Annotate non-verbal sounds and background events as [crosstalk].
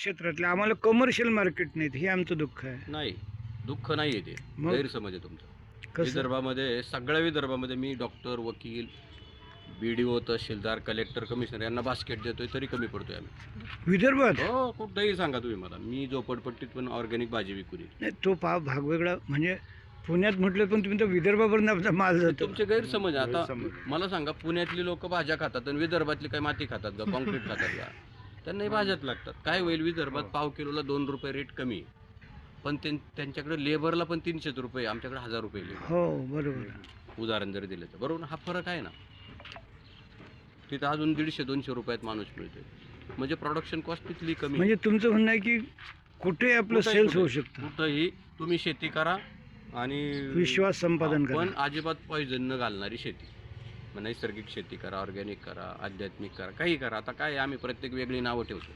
क्षेत्रातले आम्हाला commercial market नाहीत हे आमचं दुःख आहे. नाही दुःख नाही आहे ते. मग? गैरसमज आहे तुमचा. कसं? विदर्भामध्ये सगळ्या विदर्भामध्ये मी डॉक्टर वकील B D O tehsildar collector commissioner यांना बास्केट देतोय तरी कमी पडतोय आम्ही. विदर्भात? हो कुठंही सांगा तुम्ही मला. मी झोपडपट्टीत पण ऑर्गॅनिक भाजी विकून येईल नाही तो पा भाग वेगळा. म्हणजे पुण्यात म्हटलं पण तुम्ही तर विदर्भापर्यंत आपला माल जातो. तुमचे गैरसमज आहे. आता मला सांगा पुण्यातली लोक भाज्या खातात आणि विदर्भातली काय माती खातात का? [laughs] कॉन्क्रीट खातात का? त्यांनाही भाज्याच लागतात. काय होईल विदर्भात पाव किलोला दोन रुपये रेट कमी आहे. पण त्यां- त्यांच्याकडे लेबरला पण तीनशे रुपये आमच्याकडे हजार रुपये हो बरोबर. उदाहरण जरी दिलं तर. बरोबर ना? हा फरक आहे ना? तिथं अजून दीडशे दोनशे रुपयात माणूस मिळतोय. म्हणजे प्रोडक्शन कॉस्ट तिथली कमी. म्हणजे तुमचं म्हणणं आहे की कुठे आपलं कुठंही- सेल्स होऊ कुठंही- शकतं. कुठंही तुम्ही शेती करा आणि विश्वास संपादन करा. पण अजिबात पॉइझन न घालणारी शेती. मग नैसर्गिक शेती करा ऑर्गॅनिक करा आध्यात्मिक करा काही करा. आता काय आम्ही प्रत्येक वेगळी नावं ठेवतो.